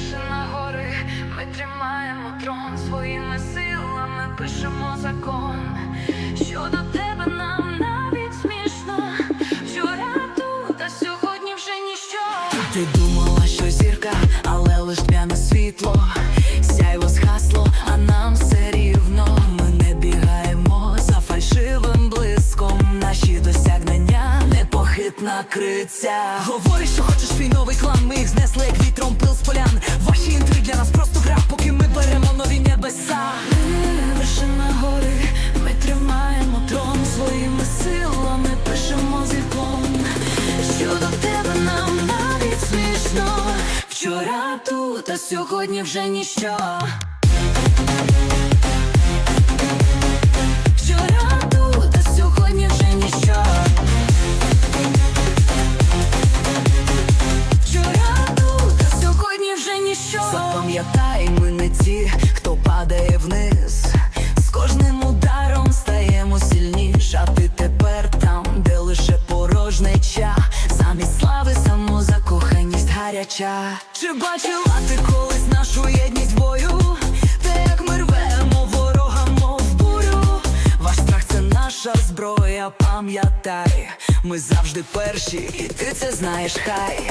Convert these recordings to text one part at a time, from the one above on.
вершина гори, ми тримаємо трон своїми силами, пишемо закон. Що до тебе нам навіть смішно. Вчора тут, а сьогодні вже ніщо. Ти думала, що зірка, але лиш тьмяне світло, сяйво згасло, а нам все рівно. Ми не бігаємо за фальшивим блиском. Наші досягнення непохитна криця. Говориш, що хочеш свій новий клан. Ми їх знесли, як вітром пил Вчора тут, а сьогодні вже ніщо. Вчора тут, а сьогодні вже ніщо. Вчора тут, сьогодні вже ніщо. Запам'ятай, ми не ті, хто падає вниз. Гаряча. Чи бачила ти колись нашу єдність бою? Те, як ми рвемо ворога, мов бурю. Ваш страх це наша зброя, пам'ятай. Ми завжди перші, і ти це знаєш, хай.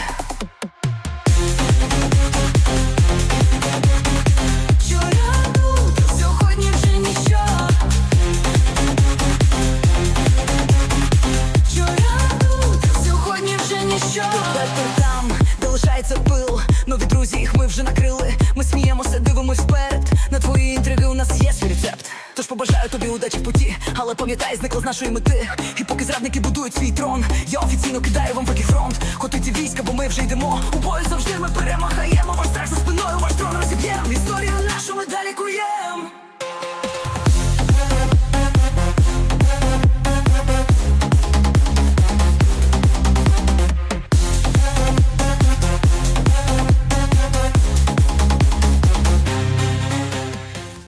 пил, нові друзі, їх ми вже накрили. Ми сміємося, дивимось вперед. На твої інтриги у нас є свій рецепт. Тож побажаю тобі удачі в путі, але пам'ятай, зникла з нашої мети. І поки зрадники будують свій трон, я офіційно кидаю вам поки фронт. Хотіть війська, бо ми вже йдемо. У бою завжди ми перемагаємо. Ваш страх за спиною, ваш трон розіб.